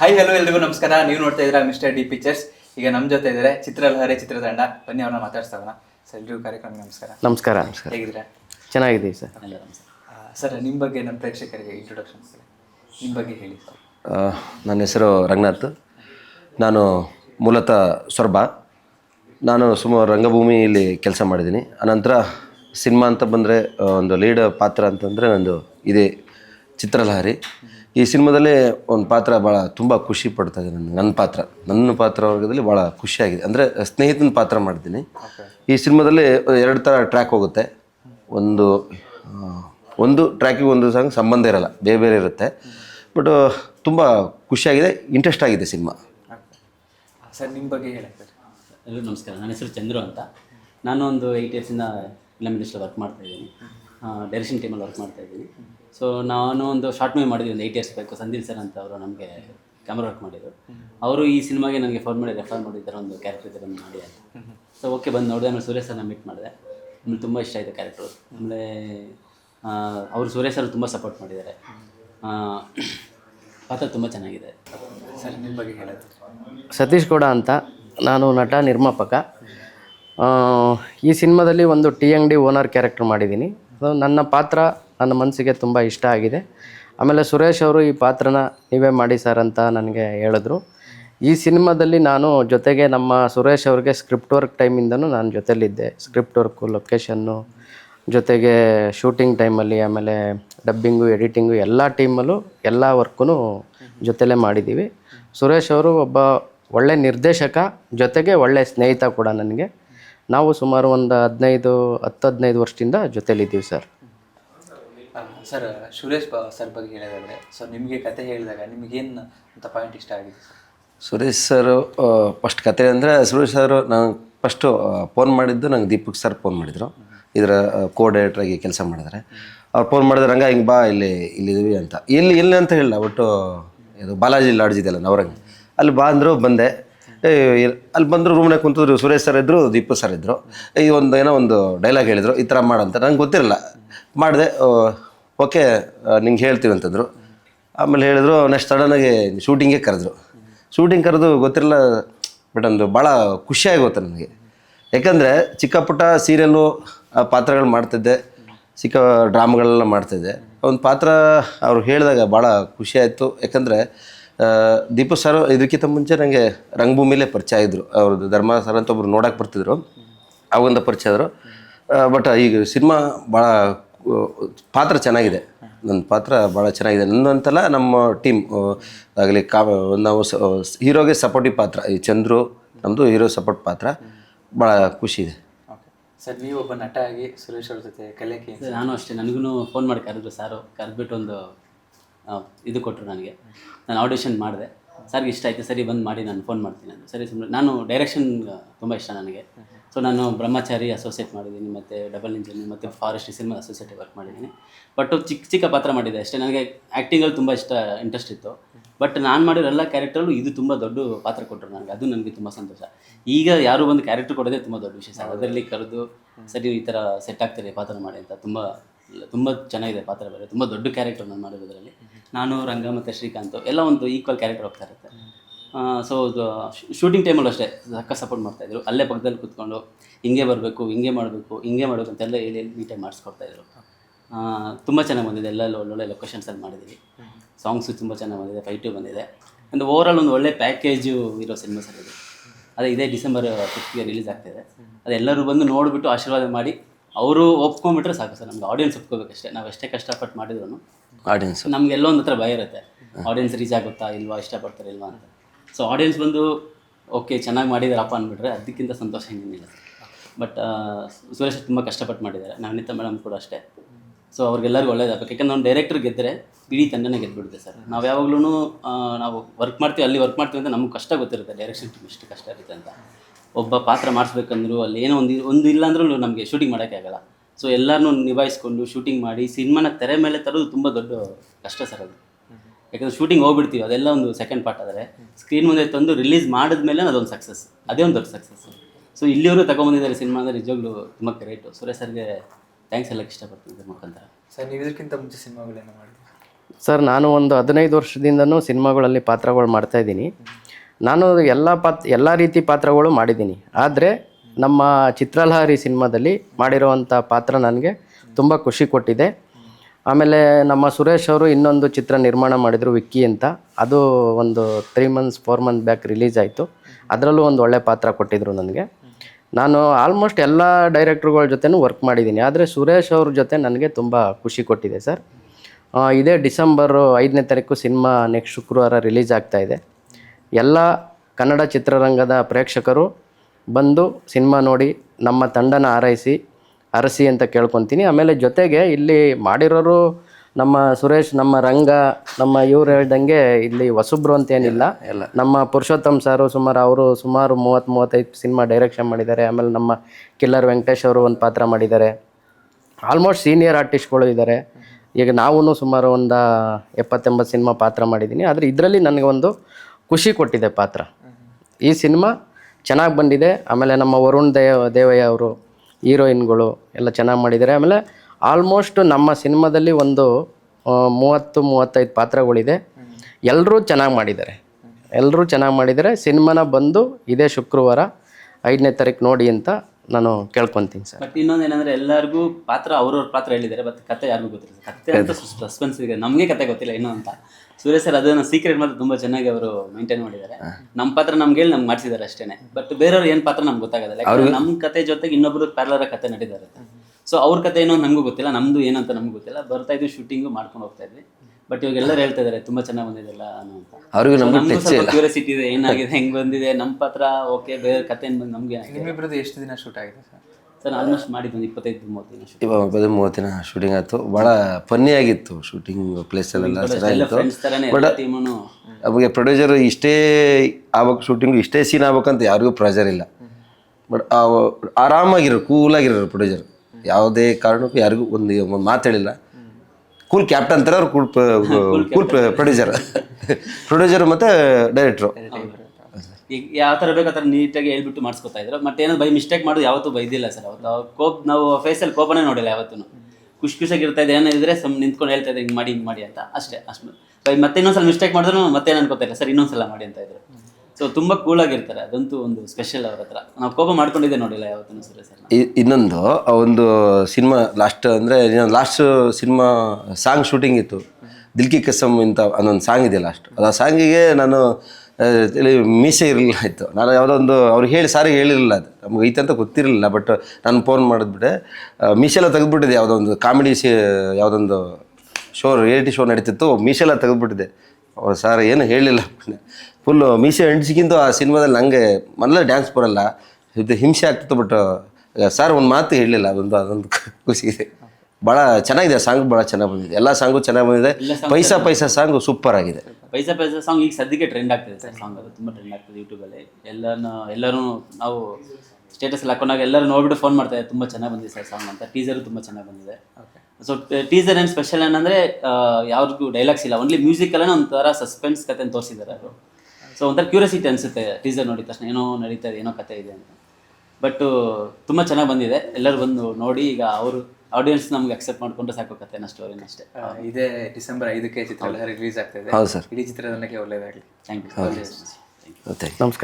Hi hello ಎಲ್ರಿಗೂ ನಮಸ್ಕಾರ. ನೀವು ನೋಡ್ತಾ ಇದ್ದೀರಾ ಮಿಸ್ಟರ್ ಡಿ ಪಿಕ್ಚರ್ಸ್ ಈಗ ನಮ್ಮ ಜೊತೆ ಇದ್ದಾರೆ ಚಿತ್ರಲಹರಿ ಚಿತ್ರತಂಡ. ಬನ್ನಿ ಅವ್ರನ್ನ ಮಾತಾಡ್ಸೋಣ. ಸರ್ ಎಲ್ರಿಗೂ ಕಾರ್ಯಕ್ರಮ ನಮಸ್ಕಾರ. ನಮಸ್ಕಾರ ನಮಸ್ಕಾರ. ಹೇಗಿದ್ದೀರಾ? ಚೆನ್ನಾಗಿದ್ದೀವಿ ಸರ್. ಸರ್ ನಿಮ್ಮ ಬಗ್ಗೆ ನಮ್ಮ ಪ್ರೇಕ್ಷಕರಿಗೆ ಇಂಟ್ರೊಡಕ್ಷನ್ ನಿಮ್ಮ ಬಗ್ಗೆ ಹೇಳಿ. ಸರ್ ನನ್ನ ಹೆಸರು ರಂಗನಾಥ್. ನಾನು ಮೂಲತಃ ಸೊರಬ. ನಾನು ಸುಮಾರು ರಂಗಭೂಮಿಯಲ್ಲಿ ಕೆಲಸ ಮಾಡಿದ್ದೀನಿ. ಅನಂತರ ಸಿನಿಮಾ ಅಂತ ಬಂದರೆ ಒಂದು ಲೀಡ್ ಪಾತ್ರ ಅಂತಂದರೆ ನಂದು ಇದೇ ಚಿತ್ರಲಹರಿ. ಈ ಸಿನಿಮಾದಲ್ಲಿ ಒಂದು ಪಾತ್ರ ಭಾಳ ತುಂಬ ಖುಷಿ ಪಡ್ತಾ ಇದೆ ನನ್ನ ನನ್ನ ಪಾತ್ರ. ನನ್ನ ಪಾತ್ರ ವರ್ಗದಲ್ಲಿ ಭಾಳ ಖುಷಿಯಾಗಿದೆ. ಅಂದರೆ ಸ್ನೇಹಿತನ ಪಾತ್ರ ಮಾಡ್ತೀನಿ. ಈ ಸಿನಿಮಾದಲ್ಲಿ ಎರಡು ಥರ ಟ್ರ್ಯಾಕ್ ಹೋಗುತ್ತೆ. ಒಂದು ಒಂದು ಟ್ರ್ಯಾಕಿಗೆ ಒಂದು ಸಾಂಗ್ ಸಂಬಂಧ ಇರಲ್ಲ ಬೇರೆ ಬೇರೆ ಇರುತ್ತೆ. ಬಟ್ ತುಂಬ ಖುಷಿಯಾಗಿದೆ ಇಂಟ್ರೆಸ್ಟ್ ಆಗಿದೆ ಸಿನಿಮಾ. ಸರ್ ನಿಮ್ಮ ಬಗ್ಗೆ ಹೇಳಕ್ಕೆ ಎಲ್ಲರೂ ನಮಸ್ಕಾರ. ನನ್ನ ಹೆಸರು ಚಂದ್ರು ಅಂತ. ನಾನು ಒಂದು ಏಯ್ಟ್ ಇಯರ್ಸಿಂದ ಫಿಲಮ್ ಇಂಡಸ್ಟ್ರಿ ವರ್ಕ್ ಮಾಡ್ತಾ ಇದ್ದೀನಿ. ಡೈರೆಕ್ಷನ್ ಟೀಮಲ್ಲಿ ವರ್ಕ್ ಮಾಡ್ತಾ ಇದ್ದೀನಿ. ಸೊ ನಾನು ಒಂದು ಶಾರ್ಟ್ ಮೂವಿ ಮಾಡಿದ್ವಿ ಒಂದು ಏಯ್ಟ್ ಇಯರ್ಸ್ ಬೇಕು ಸಂದೀಲ್ ಸರ್ ಅಂತ ಅವರು ನಮಗೆ ಕ್ಯಾಮ್ರಾ ವರ್ಕ್ ಮಾಡಿದರು. ಅವರು ಈ ಸಿನಿಮಾಗೆ ನನಗೆ ಫೋನ್ ಮಾಡಿ ರೆಫರ್ ಮಾಡಿದ್ದಾರೆ ಒಂದು ಕ್ಯಾರೆಕ್ಟರ್ ಇದೆ ಬಂದು ಮಾಡಿ ಅಂತ. ಸೊ ಓಕೆ ಬಂದು ನೋಡಿದೆ ಆಮೇಲೆ ಸುರೇಶ್ ಸರ್ನ ಮೀಟ್ ಮಾಡಿದೆ. ಆಮೇಲೆ ತುಂಬ ಇಷ್ಟ ಆಯಿತು ಕ್ಯಾರೆಕ್ಟ್ರು ಆಮೇಲೆ ಅವರು ಸುರೇಶ್ ಸರ್ ತುಂಬ ಸಪೋರ್ಟ್ ಮಾಡಿದ್ದಾರೆ. ಪಾತ್ರ ತುಂಬ ಚೆನ್ನಾಗಿದೆ. ಸರ್ ನಿಮ್ಮ ಬಗ್ಗೆ ಹೇಳೋದು. ಸತೀಶ್ ಗೌಡ ಅಂತ. ನಾನು ನಟ ನಿರ್ಮಾಪಕ. ಈ ಸಿನಿಮಾದಲ್ಲಿ ಒಂದು ಟಿ ಅಂಗಡಿ ಓನರ್ ಕ್ಯಾರೆಕ್ಟರ್ ಮಾಡಿದ್ದೀನಿ. ಅದು ನನ್ನ ಪಾತ್ರ ನನ್ನ ಮನಸ್ಸಿಗೆ ತುಂಬ ಇಷ್ಟ ಆಗಿದೆ. ಆಮೇಲೆ ಸುರೇಶ್ ಅವರು ಈ ಪಾತ್ರನ ನೀವೇ ಮಾಡಿ ಸರ್ ಅಂತ ನನಗೆ ಹೇಳಿದ್ರು. ಈ ಸಿನಿಮಾದಲ್ಲಿ ನಾನು ಜೊತೆಗೆ ನಮ್ಮ ಸುರೇಶ್ ಅವ್ರಿಗೆ ಸ್ಕ್ರಿಪ್ಟ್ ವರ್ಕ್ ಟೈಮಿಂದನೂ ನಾನು ಜೊತೆಲಿದ್ದೆ ಸ್ಕ್ರಿಪ್ಟ್ ವರ್ಕು ಲೊಕೇಶನ್ನು ಜೊತೆಗೆ ಶೂಟಿಂಗ್ ಟೈಮಲ್ಲಿ ಆಮೇಲೆ ಡಬ್ಬಿಂಗು ಎಡಿಟಿಂಗು ಎಲ್ಲ ಟೀಮಲ್ಲೂ ಎಲ್ಲ ವರ್ಕೂ ಜೊತೆಲೇ ಮಾಡಿದ್ದೀವಿ ಸುರೇಶ್ ಅವರು ಒಬ್ಬ ಒಳ್ಳೆ ನಿರ್ದೇಶಕ, ಜೊತೆಗೆ ಒಳ್ಳೆ ಸ್ನೇಹಿತ ಕೂಡ ನನಗೆ. ನಾವು ಸುಮಾರು ಒಂದು ಹದಿನೈದು ಹತ್ತು ಹದಿನೈದು ವರ್ಷದಿಂದ ಜೊತೆಲಿದ್ದೀವಿ ಸರ್. ಸರ್ ಸುರೇಶ್ ಬ- ಸರ್ ಬಗ್ಗೆ ಹೇಳೋದಾದ್ರೆ ಸರ್ ನಿಮಗೆ ಕತೆ ಹೇಳಿದಾಗ ನಿಮಗೇನು ಅಂತ ಪಾಯಿಂಟ್ ಇಷ್ಟ ಆಗಿದೆ? ಸುರೇಶ್ ಸರ್ ಫಸ್ಟ್ ಕತೆ ಅಂದರೆ ಸುರೇಶ್ ಸರ್ ನಾನು ಫಸ್ಟು ಫೋನ್ ಮಾಡಿದ್ದು ನಂಗೆ ದೀಪಕ್ ಸರ್ ಫೋನ್ ಮಾಡಿದರು. ಇದರ ಕೋ ಡೈರೆಕ್ಟ್ರಾಗಿ ಕೆಲಸ ಮಾಡಿದ್ರೆ. ಅವ್ರು ಫೋನ್ ಮಾಡಿದ್ರೆ ಹಂಗೆ ಹಿಂಗೆ ಬಾ ಇಲ್ಲಿ ಇಲ್ಲಿದ್ದೀವಿ ಅಂತ. ಎಲ್ಲಿ ಎಲ್ಲಿ ಅಂತ ಹೇಳಿಲ್ಲ ಒಟ್ಟು ಇದು ಬಾಲಾಜಿ ಲಾಡ್ಜ್ ಇದೆಯಲ್ಲ ನವರಂಗ್. ಅಲ್ಲಿ ಬಾ ಅಂದರು ಬಂದೆ. ಅಲ್ಲಿ ಬಂದರು ರೂಮ್ನಾಗ ಕುಂತಿದ್ರು, ಸುರೇಶ್ ಸರ್ ಇದ್ದರು ದೀಪಕ್ ಸರ್ ಇದ್ದರು ಈ ಒಂದು ಏನೋ ಒಂದು ಡೈಲಾಗ್ ಹೇಳಿದರು, ಈ ಥರ ಮಾಡಂತ ನಂಗೆ ಗೊತ್ತಿರಲ್ಲ. ಮಾಡಿದೆ ಓಕೆ ನಿಂಗೆ ಹೇಳ್ತೀವಿ ಅಂತಂದರು. ಆಮೇಲೆ ಹೇಳಿದ್ರು ನೆಕ್ಸ್ಟ್ ಸಡನ್ನಾಗಿ ಶೂಟಿಂಗೇ ಕರೆದ್ರು. ಶೂಟಿಂಗ್ ಕರೆದು ಗೊತ್ತಿರಲ್ಲ ಬಟ್ ಒಂದು ಭಾಳ ಖುಷಿಯಾಗಿ ಗೊತ್ತು ನನಗೆ. ಯಾಕಂದರೆ, ಚಿಕ್ಕ ಪುಟ್ಟ ಸೀರಿಯಲ್ಲು ಪಾತ್ರಗಳು ಮಾಡ್ತಿದ್ದೆ. ಚಿಕ್ಕ ಡ್ರಾಮಗಳೆಲ್ಲ ಮಾಡ್ತಿದ್ದೆ. ಒಂದು ಪಾತ್ರ ಅವ್ರು ಹೇಳಿದಾಗ ಭಾಳ ಖುಷಿ ಆಯಿತು. ಯಾಕಂದರೆ ದೀಪು ಸರ್ ಇದಕ್ಕಿಂತ ಮುಂಚೆ ನನಗೆ ರಂಗಭೂಮಿಲೇ ಪರಿಚಯ ಇದ್ದರು ಅವ್ರದ್ದು ಧರ್ಮ ಸರ್ ಅಂತ ಒಬ್ರು ನೋಡೋಕೆ ಬರ್ತಿದ್ರು. ಅವಾಗಿಂದ ಪರಿಚಯ ಆದರು ಬಟ್ ಈಗ ಸಿನಿಮಾ ಭಾಳ ಪಾತ್ರ ಚೆನ್ನಾಗಿದೆ. ನನ್ನ ಪಾತ್ರ ಭಾಳ ಚೆನ್ನಾಗಿದೆ. ನನ್ನಂತಲ್ಲ ನಮ್ಮ ಟೀಮ್ ಆಗಲಿ ಕಾ, ನಾವು ಹೀರೋಗೆ ಸಪೋರ್ಟಿವ್ ಪಾತ್ರ. ಈ ಚಂದ್ರು ನಮ್ಮದು ಹೀರೋ ಸಪೋರ್ಟ್ ಪಾತ್ರ. ಭಾಳ ಖುಷಿ ಇದೆ. ಸರ್ ನೀವು ಒಬ್ಬ ನಟ ಆಗಿ ಸುರೇಶ್ ಅವ್ರ ಜೊತೆ ಕಲಿಯಕ್ಕೆ ಏನ್ ನಾನು ಅಷ್ಟೇ ನನಗೂ ಫೋನ್ ಮಾಡಿ ಕರೆದ್ರು ಸಾರು. ಕರೆದ್ಬಿಟ್ಟು ಒಂದು ಇದು ಕೊಟ್ಟರು ನನಗೆ. ನಾನು ಆಡಿಷನ್ ಮಾಡಿದೆ. ಸರ್ಗೆ ಇಷ್ಟ ಆಯಿತು ಸರಿ ಬಂದು ಮಾಡಿ ನಾನು ಫೋನ್ ಮಾಡ್ತೀನಿ ಅಂತ. ಸರಿ ಸುಮ್ಮನೆ ನಾನು ಡೈರೆಕ್ಷನ್ ತುಂಬ ಇಷ್ಟ ನನಗೆ. ಸೊ ನಾನು ಬ್ರಹ್ಮಚಾರಿ ಅಸೋಸಿಯೇಟ್ ಮಾಡಿದ್ದೀನಿ ಮತ್ತು ಡಬಲ್ ಇಂಜಿನಿಯರ್ ಮತ್ತು ಫಾರೆಸ್ಟ್ ಸಿನಿಮಾ ಅಸೋಸಿಯೇಟ್ ವರ್ಕ್ ಮಾಡಿದ್ದೀನಿ. ಬಟ್ ಚಿಕ್ಕ ಚಿಕ್ಕ ಪಾತ್ರ ಮಾಡಿದೆ ಅಷ್ಟೇ. ನನಗೆ ಆ್ಯಕ್ಟಿಂಗಲ್ಲಿ ತುಂಬ ಇಷ್ಟ ಇಂಟ್ರೆಸ್ಟ್ ಇತ್ತು. ಬಟ್ ನಾನು ಮಾಡಿರೋ ಎಲ್ಲ ಕ್ಯಾರೆಕ್ಟರಲ್ಲೂ ಇದು ತುಂಬ ದೊಡ್ಡ ಪಾತ್ರ ಕೊಟ್ಟರು ನನಗೆ. ಅದು ನನಗೆ ತುಂಬ ಸಂತೋಷ. ಈಗ ಯಾರು ಒಂದು ಕ್ಯಾರೆಕ್ಟರ್ ಕೊಡೋದೇ ತುಂಬ ದೊಡ್ಡ ವಿಷಯ ಸರ್ ಅದರಲ್ಲಿ ಕರೆದು ಸರಿ ಈ ಥರ ಸೆಟ್ ಆಗ್ತಾರೆ ಪಾತ್ರ ಮಾಡಿ ಅಂತ. ತುಂಬ ತುಂಬ ಚೆನ್ನಾಗಿದೆ ಪಾತ್ರ ಬೇರೆ. ತುಂಬ ದೊಡ್ಡ ಕ್ಯಾರೆಕ್ಟರ್ ನಾನು ಮಾಡಿರೋದ್ರಲ್ಲಿ. ನಾನು, ರಂಗ ಮತ್ತು ಶ್ರೀಕಾಂತ್ ಎಲ್ಲ ಒಂದು ಈಕ್ವಲ್ ಕ್ಯಾರೆಕ್ಟರ್ ಹೋಗ್ತಾ ಇರುತ್ತೆ. ಸೊ ಶೂಟಿಂಗ್ ಟೈಮಲ್ಲೂ ಅಷ್ಟೇ ಸಕ್ಕ ಸಪೋರ್ಟ್ ಮಾಡ್ತಾಯಿದ್ರು ಅಲ್ಲೇ ಪಕ್ಕದಲ್ಲಿ ಕೂತ್ಕೊಂಡು ಹಿಂಗೆ ಬರಬೇಕು, ಹಿಂಗೆ ಮಾಡಬೇಕು ಹಿಂಗೆ ಮಾಡಬೇಕು ಅಂತೆಲ್ಲ ಹೇಳಿ ನೀಟಾಗಿ ಮಾಡಿಸ್ಕೊಡ್ತಾಯಿದ್ರು ತುಂಬ ಚೆನ್ನಾಗಿ ಬಂದಿದೆ. ಎಲ್ಲ ಒಳ್ಳೊಳ್ಳೆ ಲೊಕೇಶನ್ಸಲ್ಲಿ ಮಾಡಿದ್ದೀವಿ ಸಾಂಗ್ಸು ತುಂಬ ಚೆನ್ನಾಗಿ ಬಂದಿದೆ ಫೈಟು ಬಂದಿದೆ. ಒಂದು ಓವರಾಲ್ ಒಂದು ಒಳ್ಳೆ ಪ್ಯಾಕೇಜು ಇರೋ ಸಿನಿಮಾ ಸರ್ ಅದೇ ಇದೇ ಡಿಸೆಂಬರ್ ಫಿಫ್ತ್ಗೆ ರಿಲೀಸ್ ಆಗ್ತಾಯಿದೆ ಅದೆಲ್ಲರೂ ಬಂದು ನೋಡಿಬಿಟ್ಟು ಆಶೀರ್ವಾದ ಮಾಡಿ ಅವರು ಒಪ್ಕೊಂಡ್ಬಿಟ್ರೆ ಸಾಕು ಸರ್. ನಮ್ಗೆ ಆಡಿಯನ್ಸ್ ಒಪ್ಕೋಬೇಕಷ್ಟೇ. ನಾವು ಎಷ್ಟೇ ಕಷ್ಟಪಟ್ಟು ಮಾಡಿದ್ರು ಆಡಿಯನ್ಸ್ ನಮ್ಗೆ ಎಲ್ಲೋ ಒಂದು ಹತ್ರ ಭಯ ಇರುತ್ತೆ. ಆಡಿಯನ್ಸ್ ರೀಚ್ ಆಗುತ್ತಾ ಇಲ್ವಾ ಇಷ್ಟಪಡ್ತಾರೆ ಇಲ್ವಾ ಅಂತ. ಸೊ ಆಡಿಯನ್ಸ್ ಬಂದು ಓಕೆ ಚೆನ್ನಾಗಿ ಮಾಡಿದಾರಪ್ಪ ಅಂದ್ಬಿಟ್ರೆ ಅದಕ್ಕಿಂತ ಸಂತೋಷ ಏನಿಲ್ಲ ಬಟ್ ಸುರೇಶ್ ತುಂಬ ಕಷ್ಟಪಟ್ಟು ಮಾಡಿದ್ದಾರೆ. ನವನಿತಾ ಮೇಡಮ್ ಕೂಡ ಅಷ್ಟೇ. ಸೊ ಅವ್ರಿಗೆಲ್ಲರಿಗೂ ಒಳ್ಳೇದಾಗಬೇಕು. ಯಾಕಂದ್ರೆ ನಾವು ಡೈರೆಕ್ಟರ್ ಗೆದ್ದರೆ ಇಡೀ ತಂಡನೇ ಗೆದ್ಬಿಡುತ್ತೆ ಸರ್. ನಾವು ಯಾವಾಗ್ಲೂ ನಾವು ವರ್ಕ್ ಮಾಡ್ತೀವಿ ಅಲ್ಲಿ ವರ್ಕ್ ಮಾಡ್ತೀವಿ ಅಂತ ನಮ್ಗೆ ಕಷ್ಟ ಗೊತ್ತಿರುತ್ತೆ. ಡೈರೆಕ್ಷನ್ ಟೀಮ್ ಎಷ್ಟು ಕಷ್ಟ ಇರುತ್ತೆ ಅಂತ. ಒಬ್ಬ ಪಾತ್ರ ಮಾಡಿಸ್ಬೇಕಂದ್ರು ಅಲ್ಲಿ ಏನೋ ಒಂದು ಒಂದು ಇಲ್ಲ ಅಂದ್ರೂ ನಮಗೆ ಶೂಟಿಂಗ್ ಮಾಡೋಕ್ಕೆ ಆಗಲ್ಲ. ಸೊ ಎಲ್ಲರನ್ನೂ ನಿಭಾಯಿಸ್ಕೊಂಡು ಶೂಟಿಂಗ್ ಮಾಡಿ ಸಿನಿಮಾನ ತೆರೆ ಮೇಲೆ ತರೋದು ತುಂಬ ದೊಡ್ಡ ಕಷ್ಟ ಸರ್ ಅದು. ಯಾಕಂದ್ರೆ ಶೂಟಿಂಗ್ ಹೋಗ್ಬಿಡ್ತೀವಿ ಅದೆಲ್ಲ ಒಂದು ಸೆಕೆಂಡ್ ಪಾರ್ಟ್ ಆದರೆ ಸ್ಕ್ರೀನ್ ಮುಂದೆ ತಂದು ರಿಲೀಸ್ ಮಾಡಿದ್ಮೇಲೆ ಅದೊಂದು ಸಕ್ಸಸ್ ಅದೇ ಒಂದು ದೊಡ್ಡ ಸಕ್ಸಸ್ ಸೊ ಇಲ್ಲಿವರು ತಗೊಂಬಂದಿದ್ದಾರೆ ಸಿನಿಮಾ ಅಂದರೆ ನಿಜವಾಗ್ಲೂ ತುಂಬ ಗ್ರೇಟು ಸುರೇಶ್ ಸರ್ಗೆ ಥ್ಯಾಂಕ್ಸ್ ಹೇಳಕ್ಕೆ ಇಷ್ಟಪಡ್ತೀನಿ ಇದ್ರ ಮುಖಾಂತರ. ಸರ್ ನೀವು ಇದಕ್ಕಿಂತ ಮುಂಚೆ ಸಿನಿಮಾಗಳೇನು ಮಾಡಿದ್ರಿ? ಸರ್ ನಾನು ಒಂದು ಹದಿನೈದು ವರ್ಷದಿಂದನೂ ಸಿನಿಮಾಗಳಲ್ಲಿ ಪಾತ್ರಗಳು ಮಾಡ್ತಾ ಇದ್ದೀನಿ. ನಾನು ಎಲ್ಲ ಪಾತ್, ಎಲ್ಲ ರೀತಿ ಪಾತ್ರಗಳು ಮಾಡಿದ್ದೀನಿ. ಆದರೆ ನಮ್ಮ ಚಿತ್ರಲಹರಿ ಸಿನಿಮಾದಲ್ಲಿ ಮಾಡಿರುವಂಥ ಪಾತ್ರ ನನಗೆ ತುಂಬ ಖುಷಿ ಕೊಟ್ಟಿದೆ. ಆಮೇಲೆ ನಮ್ಮ ಸುರೇಶ್ ಅವರು ಇನ್ನೊಂದು ಚಿತ್ರ ನಿರ್ಮಾಣ ಮಾಡಿದರು ವಿಕ್ಕಿ ಅಂತ. ಅದು ಒಂದು three months four month back release ಆಯಿತು. ಅದರಲ್ಲೂ ಒಂದು ಒಳ್ಳೆ ಪಾತ್ರ ಕೊಟ್ಟಿದ್ದರು ನನಗೆ. ನಾನು ಆಲ್ಮೋಸ್ಟ್ ಎಲ್ಲ ಡೈರೆಕ್ಟ್ರುಗಳ ಜೊತೆನೂ ವರ್ಕ್ ಮಾಡಿದ್ದೀನಿ. ಆದರೆ ಸುರೇಶ್ ಅವ್ರ ಜೊತೆ ನನಗೆ ತುಂಬ ಖುಷಿ ಕೊಟ್ಟಿದೆ ಸರ್. ಇದೇ ಡಿಸೆಂಬರು ಐದನೇ ತಾರೀಕು ಸಿನಿಮಾ ನೆಕ್ಸ್ಟ್ ಶುಕ್ರವಾರ ರಿಲೀಸ್ ಆಗ್ತಾಯಿದೆ ಎಲ್ಲ ಕನ್ನಡ ಚಿತ್ರರಂಗದ ಪ್ರೇಕ್ಷಕರು ಬಂದು ಸಿನಿಮಾ ನೋಡಿ ನಮ್ಮ ತಂಡನ ಆರೈಸಿ ಅರಸಿ ಅಂತ ಕೇಳ್ಕೊತೀನಿ. ಆಮೇಲೆ ಜೊತೆಗೆ ಇಲ್ಲಿ ಮಾಡಿರೋರು ನಮ್ಮ ಸುರೇಶ್ ನಮ್ಮ ರಂಗ ನಮ್ಮ ಇವ್ರು ಹೇಳ್ದಂಗೆ ಇಲ್ಲಿ ಹೊಸಬ್ರು ಅಂತ ಏನಿಲ್ಲ ನಮ್ಮ ಪುರುಷೋತ್ತಮ್ ಸಾರು ಸುಮಾರು ಅವರು ಸುಮಾರು ಮೂವತ್ತು ಮೂವತ್ತೈದು ಸಿನಿಮಾ ಡೈರೆಕ್ಷನ್ ಮಾಡಿದ್ದಾರೆ. ಆಮೇಲೆ ನಮ್ಮ ಕಿಲ್ಲರ್ ವೆಂಕಟೇಶ್ ಅವರು ಒಂದು ಪಾತ್ರ ಮಾಡಿದ್ದಾರೆ. ಆಲ್ಮೋಸ್ಟ್ ಸೀನಿಯರ್ ಆರ್ಟಿಸ್ಟ್ಗಳು ಇದ್ದಾರೆ. ಈಗ ನಾವೂ ಸುಮಾರು ಒಂದು ಎಪ್ಪತ್ತೆಂಬತ್ತು ಸಿನಿಮಾ ಪಾತ್ರ ಮಾಡಿದ್ದೀನಿ ಆದರೆ ಇದರಲ್ಲಿ ನನಗೆ ಒಂದು ಖುಷಿ ಕೊಟ್ಟಿದೆ ಪಾತ್ರ. ಈ ಸಿನಿಮಾ ಚೆನ್ನಾಗಿ ಬಂದಿದೆ. ಆಮೇಲೆ ನಮ್ಮ ವರುಣ್ ದೇವ ದೇವಯ್ಯ ಅವರು ಹೀರೋಯಿನ್ಗಳು ಎಲ್ಲ ಚೆನ್ನಾಗಿ ಮಾಡಿದ್ದಾರೆ. ಆಮೇಲೆ ಆಲ್ಮೋಸ್ಟ್ ನಮ್ಮ ಸಿನಿಮಾದಲ್ಲಿ ಒಂದು ಮೂವತ್ತು ಮೂವತ್ತೈದು ಪಾತ್ರಗಳಿದೆ. ಎಲ್ಲರೂ ಚೆನ್ನಾಗಿ ಮಾಡಿದ್ದಾರೆ. ಎಲ್ಲರೂ ಚೆನ್ನಾಗಿ ಮಾಡಿದ್ದಾರೆ. ಸಿನಿಮಾನ ಬಂದು ಇದೇ ಶುಕ್ರವಾರ ಐದನೇ ತಾರೀಕು ನೋಡಿ ಅಂತ ನಾನು ಕೇಳ್ಕೊತೀನಿ ಸರ್. ಬಟ್ ಇನ್ನೊಂದು ಏನಂದ್ರೆ ಎಲ್ಲರಿಗೂ ಪಾತ್ರ ಅವ್ರವ್ರ ಪಾತ್ರ ಹೇಳಿದ್ದಾರೆ. ಬಟ್ ಕತೆ ಯಾರಿಗೂ ಗೊತ್ತಿಲ್ಲ. ಕತೆ ಅಂತ ಸಸ್ಪೆನ್ಸ್ ಇದೆ. ನಮಗೆ ಕತೆ ಗೊತ್ತಿಲ್ಲ ಏನು ಅಂತ. ಸೂರ್ಯ ಸರ್ ಅದನ್ನ ಸೀಕ್ರೆಟ್ ಮಾತ್ರ ತುಂಬಾ ಚೆನ್ನಾಗಿ ಅವರು ಮೇಂಟೈನ್ ಮಾಡಿದ್ದಾರೆ. ನಮ್ಮ ಪಾತ್ರ ನಮ್ಗೆ ಹೇಳಿ ನಮ್ಗೆ ಮಾಡಿಸಿದ್ದಾರೆ ಅಷ್ಟೇನೆ. ಬಟ್ ಬೇರೆಯವ್ರು ಏನ್ ಪಾತ್ರ ನಮ್ಗೆ ಗೊತ್ತಾಗಲ್ಲ. ಯಾಕಂದ್ರೆ ನಮ್ಮ ಕತೆ ಜೊತೆಗೆ ಇನ್ನೊಬ್ರು ಪ್ಯಾರಲರ ಕತೆ ನಡೀತಾರೆ. ಸೊ ಅವ್ರ ಕತೆ ಏನೋ ನಮಗೂ ಗೊತ್ತಿಲ್ಲ ನಮ್ದು ಏನಂತ ನಮ್ಗೆ ಗೊತ್ತಿಲ್ಲ. ಬರ್ತಾ ಇದ್ವಿ ಶೂಟಿಂಗು ಮಾಡ್ಕೊಂಡು ಹೋಗ್ತಾ ಇದ್ವಿ. ಬಟ್ ಇವಾಗ ಎಲ್ಲರೂ ಹೇಳ್ತಾ ಇದಾರೆ ತುಂಬಾ ಚೆನ್ನಾಗಿ ಬಂದಿದೆಲ್ಲ ಅವ್ರಿಗೂ ನಮ್ಗೆ ಸ್ವಲ್ಪ ಕ್ಯೂರಿಯಾಸಿಟಿ ಇದೆ ಏನಾಗಿದೆ ಹೆಂಗ್ ಬಂದಿದೆ ನಮ್ಮ ಪಾತ್ರ ಓಕೆ ಬೇರೆ ಕತೆ ಏನ್ ಬಂದು ನಮ್ಗೆ ಎಷ್ಟು ದಿನ ಶೂಟ್ ಆಗಿದೆ ಸರ್? ಸರ್ ಆಲ್ಮೋಸ್ಟ್ ಮಾಡಿದ್ದು ಒಂದು ಇಪ್ಪತ್ತೈದು ಮೂವತ್ತು ದಿನ shoot. ಇವಾಗ ಇಪ್ಪತ್ತು ಮೂವತ್ತು ದಿನ ಶೂಟಿಂಗ್ ಆಯ್ತು. ಭಾಳ ಫನ್ನಿ ಆಗಿತ್ತು ಶೂಟಿಂಗ್ ಪ್ಲೇಸಲ್ಲೆಲ್ಲ ಎಲ್ಲ ಚೆನ್ನಾಗಿತ್ತು. ಫ್ರೆಂಡ್ಸ್ ಬಟ್ ಎಲ್ಲ ಟೀಮನು ನಮಗೆ ಪ್ರೊಡ್ಯೂಸರ್ ಇಷ್ಟೇ ಆಗ್ಬೇಕು ಶೂಟಿಂಗ್ ಇಷ್ಟೇ ಸೀನ್ ಆಗ್ಬೇಕಂತ ಯಾರಿಗೂ ಪ್ರೆಷರ್ ಇಲ್ಲ. ಬಟ್ ಆರಾಮಾಗಿರೋ ಕೂಲಾಗಿರೋರು ಪ್ರೊಡ್ಯೂಸರ್ ಯಾವುದೇ ಕಾರಣಕ್ಕೂ ಯಾರಿಗೂ ಒಂದು ಒಂದು ಮಾತು ಹೇಳಿಲ್ಲ. ಕೂಲ್ ಕ್ಯಾಪ್ಟನ್ ಅಂತಾರೆ ಅವ್ರು ಕೂಲ್ ಕೂಲ್ ಪ್ರೊಡ್ಯೂಸರ್ ಪ್ರೊಡ್ಯೂಸರ್ ಮತ್ತು ಡೈರೆಕ್ಟ್ರು ಈಗ ಯಾವ ಥರ ಬೇಕು ಆ ಥರ ನೀಟಾಗಿ ಹೇಳ್ಬಿಟ್ಟು ಮಾಡಿಸ್ಕೊತಾ ಇದ್ರು. ಮತ್ತೆ ಏನೋ ಬೈ ಮಿಸ್ಟೇಕ್ ಮಾಡೋದು ಯಾವತ್ತೂ ಬೈದಿಲ್ಲ ಸರ್ ಅವತ್ತು ಕೋಪ್, ನಾವು ಫೇಸಲ್ಲಿ ಕೋಪನೇ ನೋಡಿಲ್ಲ ಯಾವತ್ತೂ ಖುಷಿ ಖುಷಿಯಾಗಿ ಇರ್ತಾ ಇದೆ ಏನೋ ಇದ್ರೆ ಸಮ್ ನಿಂತ್ಕೊಂಡು ಹೇಳ್ತಾ ಇದ್ದೆ ಹಿಂಗೆ ಮಾಡಿ ಹಿಂಗೆ ಮಾಡಿ ಅಂತ. ಅಷ್ಟೇ, ಅಷ್ಟು. ಬೈ ಮತ್ತೆ ಇನ್ನೊಂದ್ಸಲ ಮಿಸ್ಟೇಕ್ ಮಾಡಿದ್ರು ಮತ್ತೆ ಏನು ಅನ್ಕೋತಾ ಸರ್, ಇನ್ನೊಂದ್ಸಲ ಮಾಡಿ ಅಂತ ಇದ್ರು. ಸೊ ತುಂಬ ಕೂಲಾಗಿರ್ತಾರೆ ಅದಂತೂ ಒಂದು ಸ್ಪೆಷಲ್ ಅವ್ರ ಹತ್ರ. ನಾವು ಕೋಪ ಮಾಡ್ಕೊಂಡಿದ್ದೆ ನೋಡಿಲ್ಲ ಯಾವತ್ತೂ ಸರ್ ಸರ್ ಇನ್ನೊಂದು ಒಂದು ಸಿನಿಮಾ ಲಾಸ್ಟ್ ಅಂದರೆ ಲಾಸ್ಟ್ ಸಿನಿಮಾ ಸಾಂಗ್ ಶೂಟಿಂಗ್ ಇತ್ತು. ದಿಲ್ಕಿ ಕಸಮ್ ಅಂತ ಅನ್ನೊಂದು ಸಾಂಗ್ ಇದೆ ಲಾಸ್ಟ್ ಅದು ಆ ಸಾಂಗಿಗೆ ನಾನು ಇಲ್ಲಿ ಮೀಸೆ ಇರಲಿಲ್ಲ ಆಯಿತು. ನಾನು ಯಾವುದೋ ಒಂದು ಅವ್ರು ಹೇಳಿ ಸಾರಿ ಹೇಳಿರಲಿಲ್ಲ ಅದು. ನಮ್ಗೆ ಐತೆ ಅಂತ ಗೊತ್ತಿರಲಿಲ್ಲ ಬಟ್ ನಾನು ಫೋನ್ ಮಾಡಿದ್ಬಿಟ್ಟೆ ಮೀಸೆಲ್ಲ ತೆಗೆದ್ಬಿಟ್ಟಿದೆ ಯಾವುದೋ ಒಂದು ಕಾಮಿಡಿ ಸಿ ಯಾವುದೊಂದು ಶೋ ರಿಯಾಲಿಟಿ ಶೋ ನಡೀತಿತ್ತು ಮೀಸೆಲ್ಲ ತೆಗೆದ್ಬಿಟ್ಟಿದೆ. ಅವ್ರು ಸಾರ್ ಏನು ಹೇಳಿಲ್ಲ ಫುಲ್ಲು ಮೀಸೆ ಅಂಟಿಸಿಗಿಂತ ಆ ಸಿನಿಮಾದಲ್ಲಿ ನನಗೆ ಮೊದಲೇ ಡ್ಯಾನ್ಸ್ ಬರಲ್ಲ. ಇದು ಹಿಂಸೆ ಆಗ್ತಿತ್ತು ಬಟ್ ಸರ್ ಒಂದು ಮಾತು ಹೇಳಲಿಲ್ಲ ಅದೊಂದು ಅದೊಂದು ಖುಷಿ ಇದೆ. ಭಾಳ ಚೆನ್ನಾಗಿದೆ ಸಾಂಗ್ ಭಾಳ ಚೆನ್ನಾಗಿ ಬಂದಿದೆ. ಎಲ್ಲ ಸಾಂಗು ಚೆನ್ನಾಗಿ ಬಂದಿದೆ. ಪೈಸಾ ಪೈಸಾ ಸಾಂಗ್ ಸೂಪರ್ ಆಗಿದೆ. ಪೈಸಾ ಪೈಸಾ ಸಾಂಗ್ ಈಗ ಸದ್ಯಕ್ಕೆ ಟ್ರೆಂಡ್ ಆಗ್ತಿದೆ ಸರ್ ಸಾಂಗ್ ಅದು ತುಂಬ ಟ್ರೆಂಡ್ ಆಗ್ತದೆ ಯೂಟ್ಯೂಬಲ್ಲಿ ಎಲ್ಲನೂ ಎಲ್ಲರೂ ನಾವು ಸ್ಟೇಟಸ್ ಅಲ್ಲಿ ಹಾಕೊಂಡಾಗ ಎಲ್ಲರೂ ನೋಡ್ಬಿಟ್ಟು ಫೋನ್ ಮಾಡ್ತಾರೆ ತುಂಬ ಚೆನ್ನಾಗಿ ಬಂದಿದೆ ಸರ್ ಸಾಂಗ್ ಅಂತ. ಟೀಸರು ತುಂಬ ಚೆನ್ನಾಗಿ ಬಂದಿದೆ. ಸೊ ಟೀಸರ್ ಏನು ಸ್ಪೆಷಲ್ ಏನಂದರೆ ಯಾವ್ರಿಗೂ ಡೈಲಾಗ್ಸ್ ಇಲ್ಲ. ಓನ್ಲಿ ಮ್ಯೂಸಿಕಲ್ಲೇ ಒಂಥರ ಸಸ್ಪೆನ್ಸ್ ಕತೆ ತೋರಿಸಿದ್ದಾರೆ ಅವರು. ಸೊ ಒಂಥರ ಕ್ಯೂರಿಯಾಸಿಟಿ ಅನಿಸುತ್ತೆ ಟೀಸರ್ ನೋಡಿದ ತಕ್ಷಣ ಏನೋ ನಡೀತಾ ಇದೆ ಏನೋ ಕತೆ ಇದೆ ಅಂತ. ಬಟ್ ತುಂಬ ಚೆನ್ನಾಗಿ ಬಂದಿದೆ. ಎಲ್ಲರೂ ಬಂದು ನೋಡಿ ಈಗ ಅವರು ಆಡಿಯನ್ಸ್ ನಮ್ಗೆ ಅಕ್ಸೆಪ್ಟ್ ಮಾಡ್ಕೊಂಡ್ರೆ ಸಾಕು ಕತೆನ ಸ್ಟೋರಿನ ಅಷ್ಟೇ ಇದೇ ಡಿಸೆಂಬರ್ ಐದಕ್ಕೆ ಚಿತ್ರ ರಿಲೀಸ್ ಆಗ್ತಾ ಇದೆ ಹೌದು ಸರ್. ಇಡೀ ಚಿತ್ರತಂಡಕ್ಕೆ ಒಳ್ಳೇದಾಗಲಿ. ಥ್ಯಾಂಕ್ ಯು ನಮಸ್ಕಾರ.